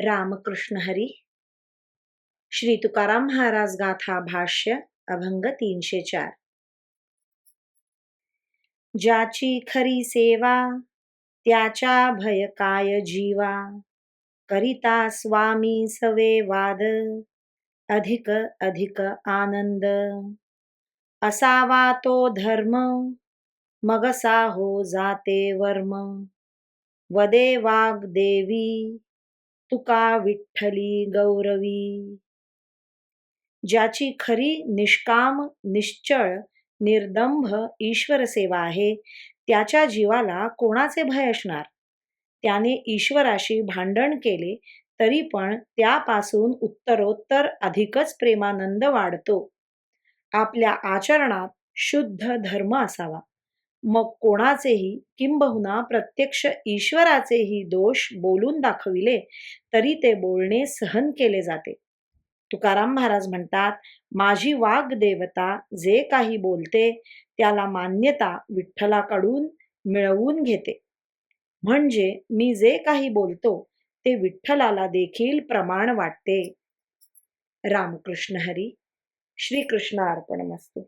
रामकृष्ण हरी। श्री तुकाराम महाराज गाथा भाष्य अभंग तीनशे चार। ज्याची खरी सेवा त्याच्या भय काय जीवा। करिता स्वामी सवे वाद अधिक अधिक आनंद। असावा तो धर्म मगसा हो जाते वर्म। वदे वाग देवी तुका विठ्ठली गौरवी. ज्याची खरी निष्काम निश्चळ निर्दंभ ईश्वर सेवा आहे त्याच्या जीवाला कोणाचे भय असणार? त्याने ईश्वराशी भांडण केले तरी पण त्यापासून उत्तरोत्तर अधिकच प्रेमानंद वाढतो. आपल्या आचरणात शुद्ध धर्म असावा. मग कोणाचेही किंबहुना प्रत्यक्ष ईश्वराचेही दोष बोलून दाखविले तरी ते बोलणे सहन केले जाते. तुकाराम महाराज म्हणतात माझी वाघ देवता जे काही बोलते त्याला मान्यता विठ्ठलाकडून मिळवून घेते. म्हणजे मी जे काही बोलतो ते विठ्ठलाला देखील प्रमाण वाटते. रामकृष्ण हरी. श्रीकृष्ण अर्पण मस्तू